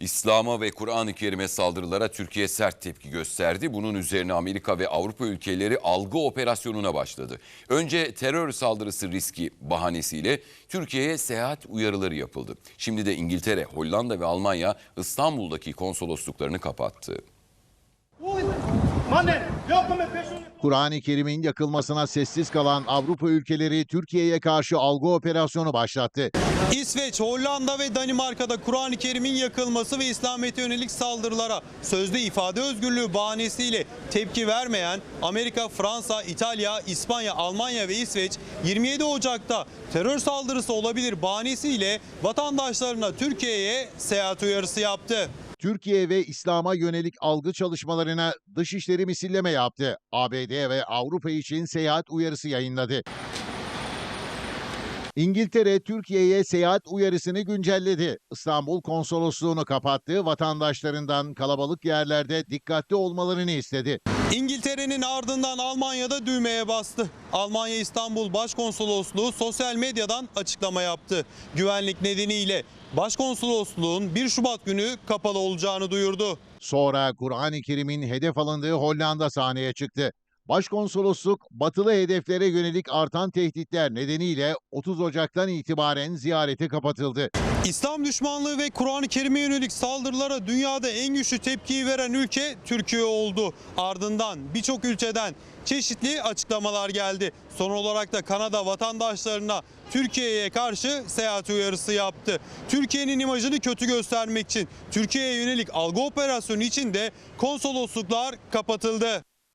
İslam'a ve Kur'an-ı Kerim'e saldırılara Türkiye sert tepki gösterdi. Bunun üzerine Amerika ve Avrupa ülkeleri algı operasyonuna başladı. Önce terör saldırısı riski bahanesiyle Türkiye'ye seyahat uyarıları yapıldı. Şimdi de İngiltere, Hollanda ve Almanya İstanbul'daki konsolosluklarını kapattı. Kur'an-ı Kerim'in yakılmasına sessiz kalan Avrupa ülkeleri Türkiye'ye karşı algı operasyonu başlattı. İsveç, Hollanda ve Danimarka'da Kur'an-ı Kerim'in yakılması ve İslamiyet'e yönelik saldırılara sözde ifade özgürlüğü bahanesiyle tepki vermeyen Amerika, Fransa, İtalya, İspanya, Almanya ve İsveç 27 Ocak'ta terör saldırısı olabilir bahanesiyle vatandaşlarına Türkiye'ye seyahat uyarısı yaptı. Türkiye ve İslam'a yönelik algı çalışmalarına dışişleri misilleme yaptı. ABD ve Avrupa için seyahat uyarısı yayınladı. İngiltere Türkiye'ye seyahat uyarısını güncelledi. İstanbul konsolosluğunu kapattı, vatandaşlarından kalabalık yerlerde dikkatli olmalarını istedi. İngiltere'nin ardından Almanya'da düğmeye bastı. Almanya İstanbul Başkonsolosluğu sosyal medyadan açıklama yaptı. Güvenlik nedeniyle Başkonsolosluğun 1 Şubat günü kapalı olacağını duyurdu. Sonra Kur'an-ı Kerim'in hedef alındığı Hollanda sahneye çıktı. Başkonsolosluk, batılı hedeflere yönelik artan tehditler nedeniyle 30 Ocak'tan itibaren ziyarete kapatıldı. İslam düşmanlığı ve Kur'an-ı Kerim'e yönelik saldırılara dünyada en güçlü tepkiyi veren ülke Türkiye oldu. Ardından birçok ülkeden çeşitli açıklamalar geldi. Son olarak da Kanada vatandaşlarına Türkiye'ye karşı seyahat uyarısı yaptı. Türkiye'nin imajını kötü göstermek için Türkiye'ye yönelik algı operasyonu için de konsolosluklar kapatıldı.